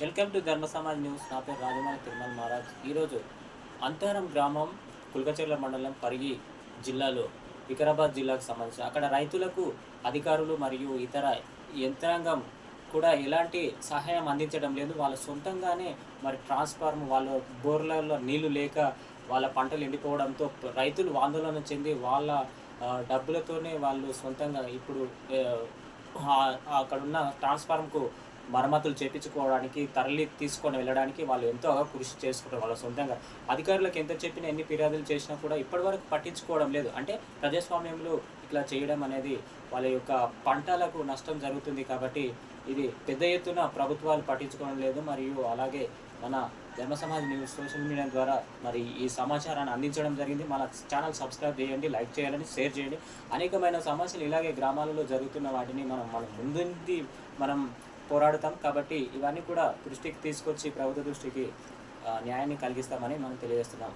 Welcome to ధర్మ Samaj news. నా పేరు రాజమౌళి తిరుమల మహారాజ్. ఈరోజు అంతారం గ్రామం కుల్కచెర్ల మండలం పరిగి జిల్లాలో వికారాబాద్ జిల్లాకు సంబంధించి అక్కడ రైతులకు అధికారులు మరియు ఇతర యంత్రాంగం కూడా ఎలాంటి సహాయం అందించడం లేదు. వాళ్ళ సొంతంగానే మరి ట్రాన్స్ఫార్మ్ వాళ్ళ బోర్లలో నీళ్ళు లేక వాళ్ళ పంటలు ఎండిపోవడంతో రైతులు ఆందోళన చెంది వాళ్ళ డబ్బులతోనే వాళ్ళు సొంతంగా ఇప్పుడు అక్కడున్న అక్కడ ఉన్న ట్రాన్స్ఫార్మ్కు మరమ్మతులు చేపించుకోవడానికి తరలి తీసుకొని వెళ్ళడానికి వాళ్ళు ఎంతో కృషి చేసుకుంటారు వాళ్ళ సొంతంగా. అధికారులకు ఎంత చెప్పినా ఎన్ని ఫిర్యాదులు చేసినా కూడా ఇప్పటివరకు పట్టించుకోవడం లేదు. అంటే ప్రజాస్వామ్యంలో ఇట్లా చేయడం అనేది వాళ్ళ యొక్క పంటలకు నష్టం జరుగుతుంది కాబట్టి ఇది పెద్ద ఎత్తున ప్రభుత్వాలు పట్టించుకోవడం లేదు. మరియు అలాగే మన ధర్మ సమాజ్ న్యూస్ సోషల్ మీడియా ద్వారా మరి ఈ సమాచారాన్ని అందించడం జరిగింది. మన ఛానల్ సబ్స్క్రైబ్ చేయండి లైక్ చేయాలని షేర్ చేయండి. అనేకమైన సమస్యలు ఇలాగే గ్రామాలలో జరుగుతున్న వాటిని మనం మనం ముందుంది మనం పోరాడుతాం కాబట్టి ఇవన్నీ కూడా దృష్టికి తీసుకొచ్చి ప్రభుత్వ దృష్టికి న్యాయాన్ని కలిగిస్తామని మనం తెలియజేస్తున్నాం.